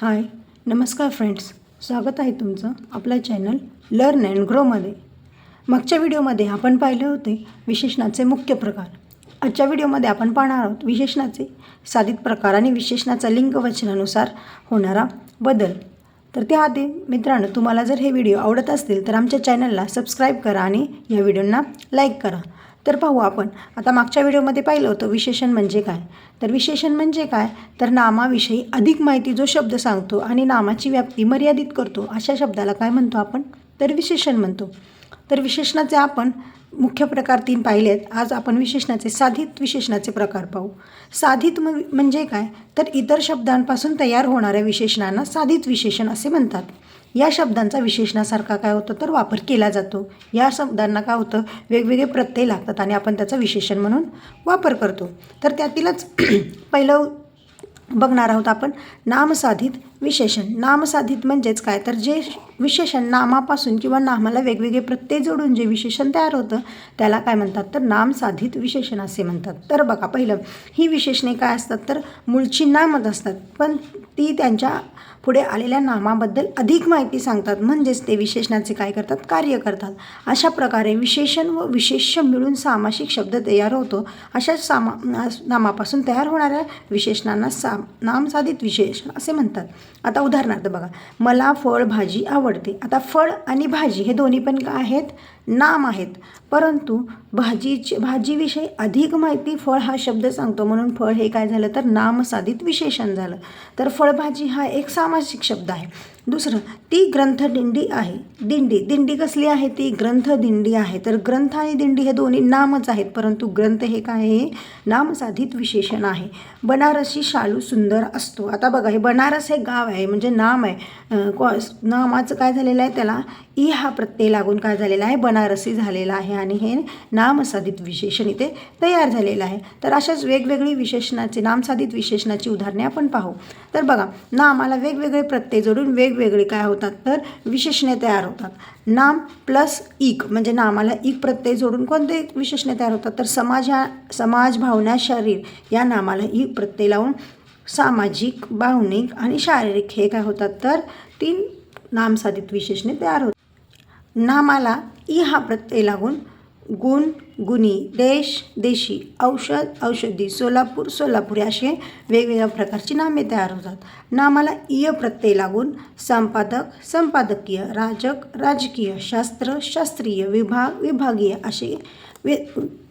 हाय नमस्कार फ्रेंड्स. स्वागत आहे तुमचं आपल्या चॅनल लर्न अँड ग्रोमध्ये मागच्या व्हिडिओमध्ये आपण पाहिले होते विशेषणाचे मुख्य प्रकार. आजच्या व्हिडिओमध्ये आपण पाहणार आहोत विशेषणाचे साधित प्रकार आणि विशेषणाचा लिंग वचनानुसार होणारा बदल. तर त्याआधी मित्रांनो तुम्हाला जर हे व्हिडिओ आवडत असतील तर आमच्या चॅनलला सबस्क्राईब करा आणि या व्हिडिओंना लाईक करा. तर पाहू आपण. आता मागच्या व्हिडिओमध्ये पाहिलं होतं विशेषण म्हणजे काय? तर विशेषण म्हणजे काय? तर नामाविषयी अधिक माहिती जो शब्द सांगतो आणि नामाची व्याप्ती मर्यादित करतो अशा शब्दाला काय म्हणतो आपण? तर विशेषण म्हणतो. तर विशेषणाचे आपण मुख्य प्रकार तीन पाहिले आहेत आज आपण विशेषणाचे साधित विशेषणाचे प्रकार पाहू. साधित म्हणजे काय? तर इतर शब्दांपासून तयार होणाऱ्या विशेषणांना साधित विशेषण असे म्हणतात. या शब्दांचा विशेषणासारखा काय होतं तर वापर केला जातो. या शब्दांना काय होतं? वेगवेगळे प्रत्यय लागतात आणि आपण त्याचा विशेषण म्हणून वापर करतो. तर त्यातीलच पहिलं बघणार आहोत आपण. नामसाधित विशेषण. नामसाधित म्हणजेच काय? तर जे विशेषण नामापासून किंवा नामाला वेगवेगळे प्रत्यय जोडून जे विशेषण तयार होतं त्याला काय म्हणतात? तर नामसाधित विशेषण असे म्हणतात. तर बघा पहिलं ही विशेषणे काय असतात? तर मूळची नामच असतात. पण ती त्यांच्या पुढे आलेल्या नामाबद्दल अधिक माहिती सांगतात. म्हणजेच ते विशेषणाचे काय करतात? कार्य करतात. अशा प्रकारे विशेषण व विशेष्य मिळून सामासिक शब्द तयार होतो. अशा सामा नामापासून तयार होणाऱ्या विशेषणांना सा नामसाधित विशेषण असे म्हणतात. आता उदाहरणार्थ बघा. मला फळ भाजी आवडते. आता फळ आणि भाजी हे दोन्ही पण काय आहेत? नाम आहेत. परंतु भाजीची भाजीविषयी अधिक माहिती फळ हा शब्द सांगतो. म्हणून फळ हे काय झालं तर नामसाधित विशेषण झालं. तर फळभाजी हा एक सामासिक शब्द आहे. दुसरं ती ग्रंथदिंडी आहे. दिंडी दिंडी कसली आहे ती? ग्रंथदिंडी आहे. तर ग्रंथ आणि दिंडी हे दोन्ही नामच आहेत परंतु ग्रंथ हे काय आहे? नामसाधित विशेषण आहे. बनारसी शालू सुंदर असतो. आता बघा हे बनारस हे गाव आहे म्हणजे नाम आहे. कॉस नामाचं काय झालेलं आहे त्याला? ई हा प्रत्यय लागून काय झालेला आहे? बनारसी झालेला आहे आणि हे नामसाधित विशेषण इथे तयार झालेलं आहे. तर अशाच वेगवेगळी विशेषणाचे नामसाधित विशेषणाची उदाहरणे आपण पाहू. तर बघा नामाला वेगवेगळे प्रत्यय जोडून वेगवेगळे काय होतात तर विशेषणे तयार होतात. नाम प्लस इक म्हणजे नामाला इक प्रत्यय जोडून कोणते विशेषणे तयार होतात? तर समाज समाज भावना शरीर या नामाला इक प्रत्यय लावून सामाजिक भावनिक आणि शारीरिक हे काय होतात? तर तीन नामसाधित विशेषणे तयार होतात. नामाला ई हा प्रत्यय लागून गुण गुणी देश देशी औषध औषधी सोलापूर सोलापूर असे वेगवेगळ्या प्रकारची नामे तयार होतात. नामाला इय प्रत्यय लागून संपादक संपादकीय राजक राजकीय शास्त्र शास्त्रीय विभाग विभागीय असे वे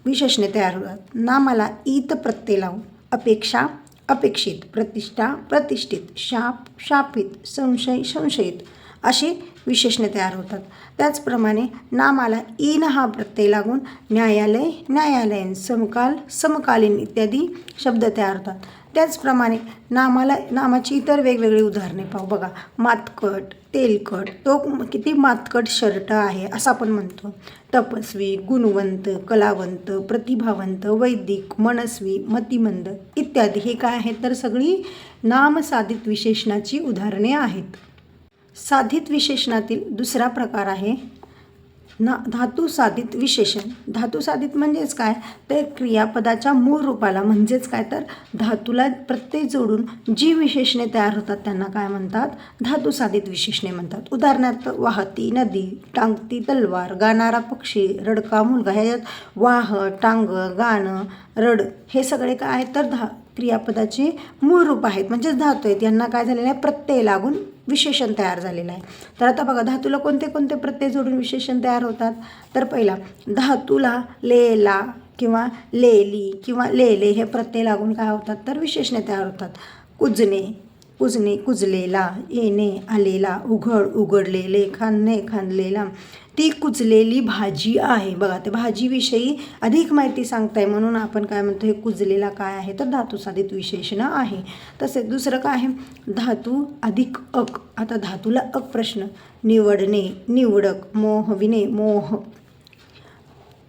विशेषणे तयार होतात. नामाला ईत प्रत्यय लावून अपेक्षा अपेक्षित प्रतिष्ठा प्रतिष्ठित शाप शापित संशय संशयित असे विशेषणे तयार होतात. त्याचप्रमाणे नामाला इन हा प्रत्यय लागून न्यायालय न्यायालयीन समकाल समकालीन इत्यादी शब्द तयार होतात. त्याचप्रमाणे नामाला नामाची इतर वेगवेगळी उदाहरणे पाहू. बघा मातकट तेलकट तो किती मातकट शर्ट आहे असं आपण म्हणतो. तपस्वी गुणवंत कलावंत प्रतिभावंत वैदिक मनस्वी मतिमंद इत्यादी. हे काय आहेत? तर सगळी नामसाधित विशेषणाची उदाहरणे आहेत. साधित विशेषणातील दुसरा प्रकार आहे ना धातू साधित विशेषण. धातू साधित म्हणजेच काय? तर क्रियापदाच्या मूळ रूपाला म्हणजेच काय? तर धातूला प्रत्यय जोडून जी विशेषणे तयार होतात त्यांना काय म्हणतात? धातू साधित विशेषणे म्हणतात. उदाहरणार्थ वाहती नदी टांगती तलवार गाणारा पक्षी रडका मुलगा ह्याच्यात वाह टांग गाणं रड हे सगळे काय आहेत? तर धा क्रियापदाचे मूळ रूप आहेत. म्हणजेच धातू आहेत. यांना काय झालेलं आहे? प्रत्यय लागून विशेषण तयार झालेलं आहे. तर आता बघा धातूला कोणते कोणते प्रत्यय जोडून विशेषण तयार होतात? तर पहिला धातूला लेला किंवा लेली किंवा लेले हे प्रत्यय लागून काय होतात? तर विशेषणे तयार होतात. कुजणे कुजणे कुजलेला येणे आलेला उघड उघडलेले खांदणे खांदलेला. ती कुजलेली भाजी आहे. बघा ते भाजीविषयी अधिक माहिती सांगताय म्हणून आपण काय म्हणतो हे कुजलेला काय आहे? तर धातू साधित विशेषण आहे. तसेच दुसरं काय आहे? धातू अधिक अक. आता धातूला अक प्रश्न. निवडणे निवडक मोहविणे मोह.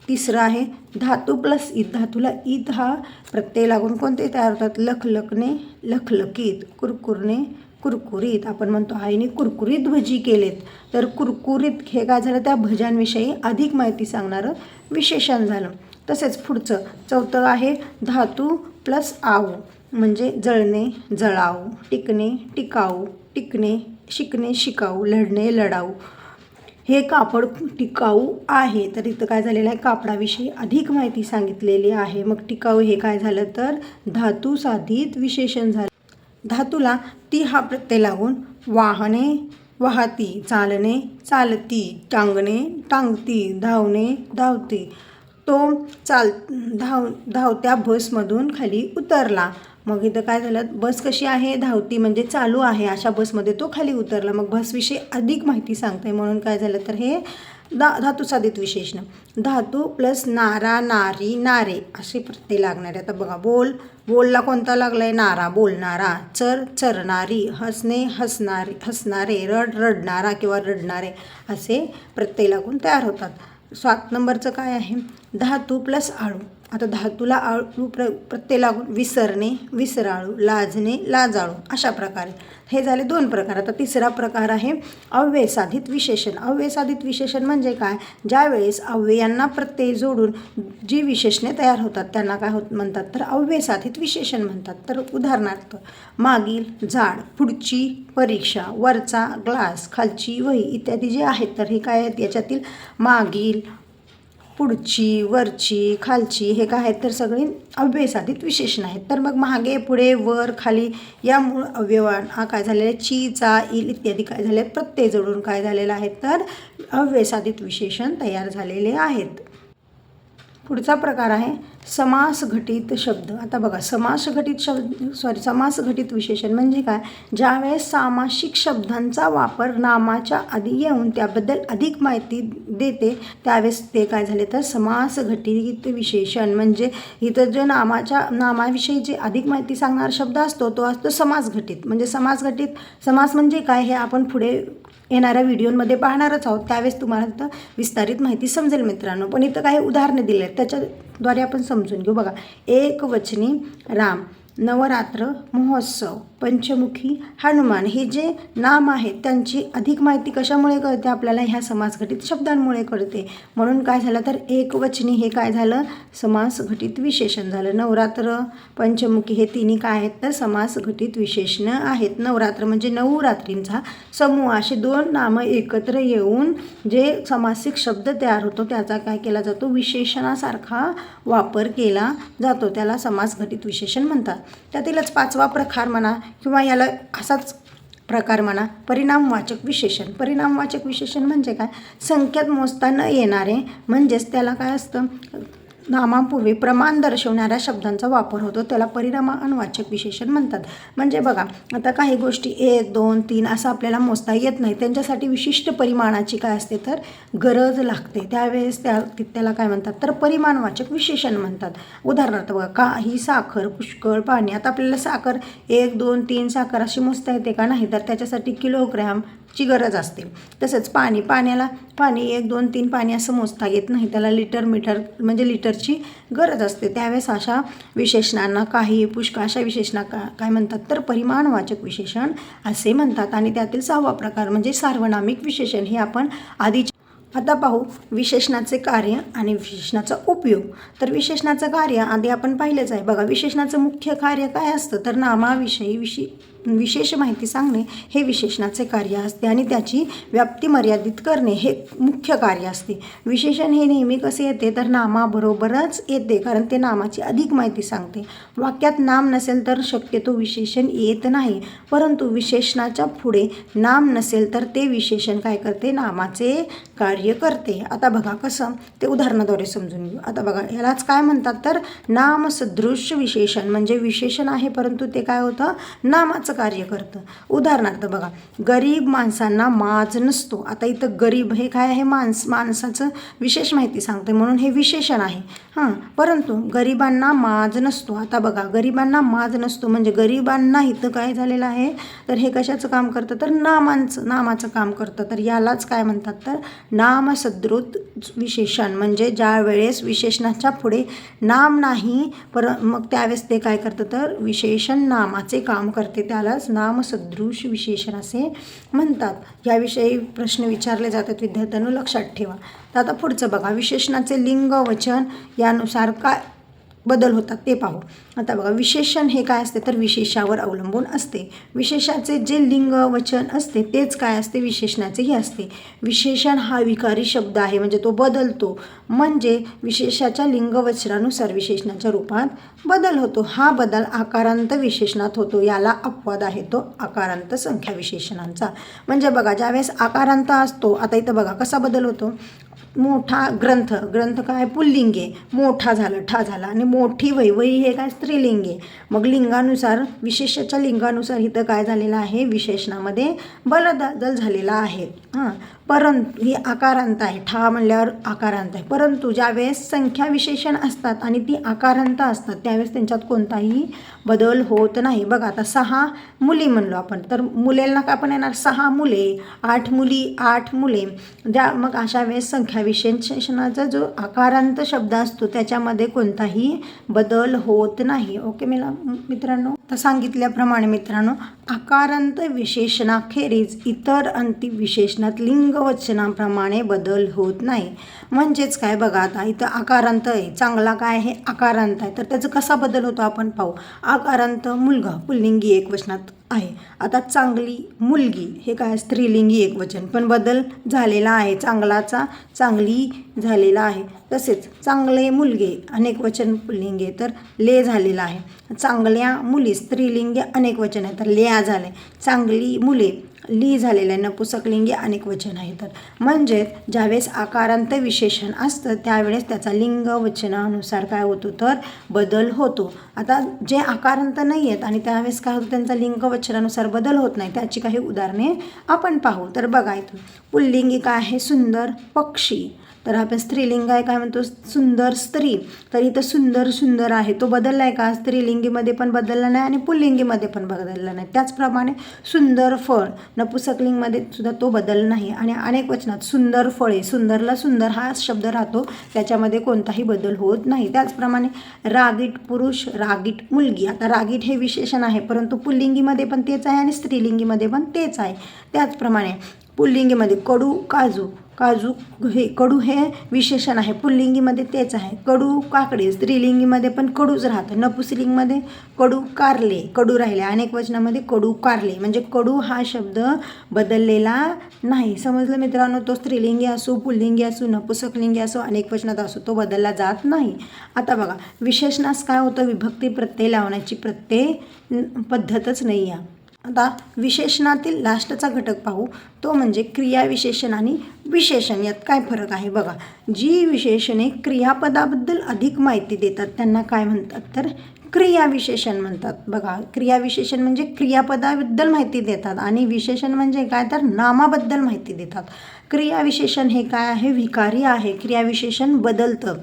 तिसरं आहे धातू प्लस ईद. धातूला ईद हा प्रत्यय लागून कोणते तयार होतात? लखलखणे लखलकीत कुरकुरणे कुरकुरीत. आपण म्हणतो आईने कुरकुरीत भजी केलेत. तर कुरकुरीत हे काय झालं? त्या भज्यांविषयी अधिक माहिती सांगणारं विशेषण झालं. तसेच पुढचं चौथं आहे धातू प्लस आऊ. म्हणजे जळणे जळाऊ टिकणे टिकाऊ टिकणे शिकणे शिकाऊ लढणे लढाऊ. हे कापड टिकाऊ आहे. तर इथं काय झालेलं आहे? कापडाविषयी अधिक माहिती सांगितलेली आहे. मग टिकाऊ हे काय झालं तर? धातू साधित विशेषण झालं. धातूला ती हा प्रत्यय लागून वाहने वाहती चालणे चालती टांगणे टांगती धावणे धावते. तो चाल धाव धावत्या बसमधून खाली उतरला. मग इथं काय झालं? बस कशी आहे? धावती म्हणजे चालू आहे. अशा बसमध्ये तो खाली उतरला. मग बसविषयी अधिक माहिती सांगते. म्हणून काय झालं तर हे धा धातू साधित विशेषण. धातू प्लस नारा नारी नारे असे प्रत्यय लागणारे. आता बघा बोल बोलला कोणता लागला आहे नारा बोलणारा चर चरणारी हसणे हसणारे हसणारे रड रडणारा किंवा रडणारे असे प्रत्यय लागून तयार होतात. सात नंबरचं काय आहे? धातू प्लस आळू. आता धातूला आळू प्र प्रत्यय लागून विसरणे विसराळू लाजणे लाजाळू अशा प्रकारे. हे झाले दोन प्रकार. आता तिसरा प्रकार आहे अव्ययसाधित विशेषण. अव्ययसाधित विशेषण म्हणजे काय? ज्यावेळेस अव्ययांना प्रत्यय जोडून जी विशेषणे तयार होतात त्यांना काय होत म्हणतात तर अव्ययसाधित विशेषण म्हणतात. तर उदाहरणार्थ मागील झाड पुढची परीक्षा वरचा ग्लास खालची वही इत्यादी जे आहेत तर हे काय आहेत? याच्यातील मागील पुढची वरची खालची हे काय आहेत तर सगळी अव्ययसाधित विशेषण आहेत. तर मग मागे पुढे वर खाली या मूळ अवयवान हा काय झालेला आहे? ची चा इल इत्यादी काय झाले प्रत्यय जोडून काय झालेलं आहे? तर अव्ययसाधित विशेषण तयार झालेले आहेत. पुढचा प्रकार आहे समास घटित शब्द. आता बघा समास घटित शब्द सॉरी समास घटित विशेषण म्हणजे काय? ज्यावेळेस सामासिक शब्दांचा वापर नामाच्या आधी येऊन त्याबद्दल अधिक माहिती देते त्यावेळेस ते काय झाले तर समास घटित विशेषण. म्हणजे इथं जे नामाच्या नामाविषयी जे अधिक माहिती सांगणारा शब्द असतो तो असतो समास घटित म्हणजे समास घटित समास म्हणजे काय हे आपण पुढे येणाऱ्या व्हिडिओमध्ये पाहणारच आहोत. त्यावेळेस तुम्हाला तिथं विस्तारित माहिती समजेल मित्रांनो. पण इथं काही उदाहरणे दिले आहेत त्याच्याद्वारे आपण सम समजून घेऊ. बघा एक वचनी राम. नवरात्र महोत्सव पंचमुखी हनुमान हे जे नाम आहेत त्यांची अधिक माहिती कशामुळे कळते? आपल्याला ह्या समासघटित शब्दांमुळे कळते. म्हणून काय झालं तर एकवचनी हे काय झालं? समासघटित विशेषण झालं. नवरात्र पंचमुखी हे तिन्ही काय आहेत तर समासघटित विशेषणं आहेत. नवरात्र म्हणजे नऊ रात्रींचा समूह. असे दोन नामं एकत्र येऊन जे समासिक शब्द तयार होतो त्याचा काय केला जातो? विशेषणासारखा वापर केला जातो. त्याला समासघटित विशेषण म्हणतात. त्यातीलच पाचवा प्रकार म्हणा किंवा याला असाच प्रकार म्हणा परिणामवाचक विशेषण. परिणामवाचक विशेषण म्हणजे काय? संख्यात मोजता न येणारे म्हणजेच त्याला काय असतं? नामापूर्वी प्रमाण दर्शवणाऱ्या शब्दांचा वापर होतो. त्याला परिणामांवाचक विशेषण म्हणतात. म्हणजे बघा आता काही गोष्टी एक दोन तीन असं आपल्याला मोजता येत नाही. त्यांच्यासाठी विशिष्ट परिमाणाची काय असते तर गरज लागते. त्यावेळेस त्या त्याला काय म्हणतात? तर परिमाणवाचक विशेषण म्हणतात. उदाहरणार्थ बघा काही साखर पुष्कळ पाणी. आता आपल्याला साखर एक दोन तीन साखर अशी मोजता येते का नाही? तर त्याच्यासाठी किलोग्रॅम ची गरज असते. तसंच पाणी पाण्याला पाणी एक दोन तीन पाणी असं मोजता येत नाही. त्याला लिटर मीटर म्हणजे लिटरची गरज असते. त्यावेळेस अशा विशेषणांना काही पुष्कळ अशा विशेषणा का काय म्हणतात तर परिमाणवाचक विशेषण असे म्हणतात. आणि त्यातील सहावा प्रकार म्हणजे सार्वनामिक विशेषण. हे आपण आधी आता पाहू. विशेषणाचे कार्य आणि विशेषणाचा उपयोग. तर विशेषणाचं कार्य आधी आपण पाहिलेच आहे. बघा विशेषणाचं मुख्य कार्य काय असतं? तर नामाविषयी विशे विशेष माहिती सांगणे हे विशेषणाचे कार्य असते आणि त्याची व्याप्ती मर्यादित करणे हे मुख्य कार्य असते. विशेषण हे नेहमी कसे येते? तर नामाबरोबरच येते कारण ते नामाची अधिक माहिती सांगते. वाक्यात नाम नसेल तर शक्यतो विशेषण येत नाही परंतु विशेषणाच्या पुढे नाम नसेल तर ते विशेषण काय करते? नामाचे कार्य करते. आता बघा कसं ते उदाहरणाद्वारे समजून घेऊ. आता बघा यालाच काय म्हणतात तर नामसदृश विशेषण. म्हणजे विशेषण आहे परंतु ते काय होतं? नामाचं कार्य करतं. उदाहरणार्थ बघा गरीब माणसांना माज नसतो. आता इथं गरीब हे काय आहे? माणस माणसाचं विशेष माहिती सांगते म्हणून हे विशेषण आहे. हां परंतु गरिबांना माज नसतो. आता बघा गरिबांना माज नसतो म्हणजे गरिबांना इथं काय झालेलं आहे? तर हे कशाचं काम करतं? तर नामांचं नामाचं काम करतं. तर यालाच काय म्हणतात? तर नामसदृत विशेषण. म्हणजे ज्या वेळेस विशेषणाच्या पुढे नाम नाही पर मग त्यावेळेस ते काय करतं? तर विशेषण नामाचे काम करते. त्यालाच नामसदृश विशेषण असे म्हणतात. याविषयी प्रश्न विचारले जातात. विद्यार्थ्यांना लक्षात ठेवा. तर आता पुढचं बघा. विशेषणाचे लिंग वचन यानुसार काय बदल होतात ते पाहू. आता बघा विशेषण हे काय असते? तर विशेषावर अवलंबून असते. विशेषाचे जे लिंग वचन असते तेच काय असते? विशेषणाचेही असते. विशेषण हा विकारी शब्द आहे म्हणजे तो बदलतो. म्हणजे विशेषाच्या लिंगवचनानुसार विशेषणाच्या रूपात बदल होतो. हा बदल आकारांत विशेषणात होतो. याला अपवाद आहे. तो आकारांत संख्या विशेषणांचा. म्हणजे बघा ज्यावेळेस आकारांत असतो आता इथं बघा कसा बदल होतो? मोठा ग्रंथ ग्रंथ काय? पुल्लिंगे. मोठा झाला ठा झाला. आणि मोठी वैवई हे काय? स्त्रीलिंगे. मग लिंगानुसार विशेषाच्या लिंगानुसार इथं काय झालेलं आहे? विशेषणामध्ये बलदल झालेला आहे. हां. परंतु ही आकारांत आहे. ठा म्हणल्यावर आकारांत आहे. परंतु ज्यावेळेस संख्या विशेषण असतात आणि ती आकारांत असतात त्यावेळेस त्यांच्यात कोणताही बदल होत नाही. बघा आता सहा मुली म्हणलो आपण. तर मुलेंना काय आपण येणार? सहा मुले आठ मुली आठ मुले. ज्या मग अशा वेळेस संख्या विशेषणाचा जो आकारांत शब्द असतो त्याच्यामध्ये कोणताही बदल होत नाही. ओके मिला मित्रांनो? तर सांगितल्याप्रमाणे मित्रांनो आकारांत विशेषणाखेरीज इतर अंतिम विशेषणात लिंग लिंगवचनाप्रमाणे बदल होत नाही. म्हणजेच काय बघा आता इथं आकारांत आहे. चांगला काय आहे? आकारांत आहे. तर त्याचा कसा बदल होतो आपण पाहू. आकारांत मुलगा पुल्लिंगी एक वचनात आहे. आता चांगली मुलगी हे काय? स्त्रीलिंगी एक वचन. पण बदल झालेला आहे. चांगलाचा चांगली झालेला आहे. तसेच चांगले मुलगे अनेक वचन पुल्लिंगे तर ले झालेला आहे. चांगल्या मुली स्त्रीलिंगी अनेक वचन आहे. तर लेया झाले. चांगली मुले ली झालेलं आहे नपुसकलिंगी अनेक वचन आहे तर म्हणजेच ज्यावेळेस आकारांत विशेषण असतं त्यावेळेस त्याचा लिंग वचनानुसार काय होतो तर बदल होतो. आता जे आकारांत नाही आहेत आणि त्यावेळेस काय होतं त्यांचा लिंग वचनानुसार बदल होत नाही त्याची काही उदाहरणे आपण पाहू. तर बघा इथून. पुल्लिंगी काय आहे सुंदर पक्षी. तर आपण स्त्रीलिंग आहे काय म्हणतो सुंदर स्त्री. तर इथं सुंदर सुंदर आहे. तो बदलला आहे का? स्त्रीलिंगीमध्ये पण बदलला नाही आणि पुल्लिंगीमध्ये पण बदलला नाही. त्याचप्रमाणे सुंदर फळ नपुसकलिंगमध्ये सुद्धा तो बदल नाही. आणि अनेक वचनात सुंदर फळे सुंदरला सुंदर हा शब्द राहतो. त्याच्यामध्ये कोणताही बदल होत नाही. त्याचप्रमाणे रागीट पुरुष रागीट मुलगी. आता रागीट हे विशेषण आहे परंतु पुल्लिंगीमध्ये पण तेच आहे आणि स्त्रीलिंगीमध्ये पण तेच आहे. त्याचप्रमाणे पुल्लिंगीमध्ये कडू काजू काजू हे कडू हे विशेषण आहे. पुल्लिंगीमध्ये तेच आहे. कडू काकडे स्त्रीलिंगीमध्ये पण कडूच राहतं. नपुसलिंगमध्ये कडू कारले कडू राहिले. अनेक वचनामध्ये कडू कारले. म्हणजे कडू हा शब्द बदललेला नाही. समजलं मित्रांनो? तो स्त्रीलिंगी असो पुल्लिंगी असो नपुसकलिंगी असो अनेक वचनात असो तो बदलला जात नाही. आता बघा विशेषणास काय होतं? विभक्ती प्रत्यय लावण्याची प्रत्यय पद्धतच नाही आहे आता विशेषणातील लास्टचा घटक पाहू. तो म्हणजे क्रियाविशेषण आणि विशेषण. यात काय फरक आहे बघा. जी विशेषणे क्रियापदाबद्दल अधिक माहिती देतात त्यांना काय म्हणतात तर क्रियाविशेषण म्हणतात. बघा क्रियाविशेषण म्हणजे क्रियापदाबद्दल माहिती देतात आणि विशेषण म्हणजे काय? तर नामाबद्दल माहिती देतात. क्रियाविशेषण हे काय आहे? विकारी आहे. क्रियाविशेषण बदलतं.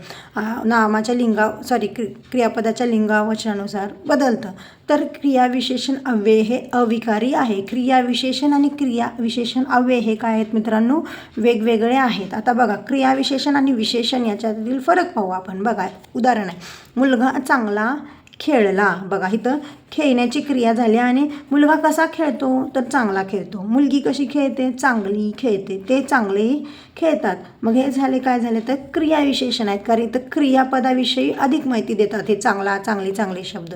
नामाच्या लिंगा सॉरी क्रि क्रियापदाच्या लिंगावचनानुसार बदलतं. तर क्रियाविशेषण अव्यय हे अविकारी आहे. क्रियाविशेषण आणि क्रियाविशेषण अव्यय हे काय आहेत मित्रांनो? वेगवेगळे आहेत. आता बघा क्रियाविशेषण आणि विशेषण याच्यातील फरक पाहू आपण. बघा उदाहरण आहे. मुलगा चांगला खेळला. बघा इथं खेळण्याची क्रिया झाली आणि मुलगा कसा खेळतो तर चांगला खेळतो. मुलगी कशी खेळते? चांगली खेळते. ते चांगले खेळतात. मग हे झाले काय झाले? तर क्रियाविशेषण आहेत. कारण इथं क्रियापदाविषयी अधिक माहिती देतात हे चांगला चांगले चांगले शब्द.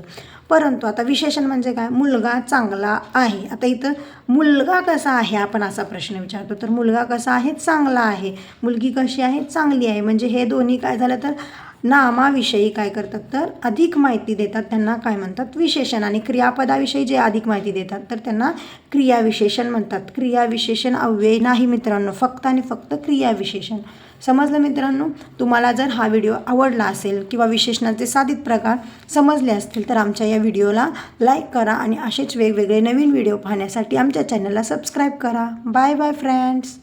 परंतु आता विशेषण म्हणजे काय? मुलगा चांगला आहे. आता इथं मुलगा कसा आहे? आपण असा प्रश्न विचारतो. तर मुलगा कसा आहे? चांगला आहे. मुलगी कशी आहे? चांगली आहे. म्हणजे हे दोन्ही काय झालं तर नामाविषयी काय करतात तर अधिक माहिती देतात त्यांना काय म्हणतात विशेषण आणि क्रियापदाविषयी जे अधिक माहिती देतात तर त्यांना क्रियाविशेषण म्हणतात. क्रियाविशेषण अव्यय नाही मित्रांनो फक्त आणि फक्त क्रियाविशेषण. समजलं मित्रांनो? तुम्हाला जर हा व्हिडिओ आवडला असेल किंवा विशेषणाचे साधित प्रकार समजले असतील तर आमच्या या व्हिडिओला लाईक करा आणि असेच वेगवेगळे नवीन व्हिडिओ पाहण्यासाठी आमच्या चॅनलला सबस्क्राईब करा. Bye bye friends!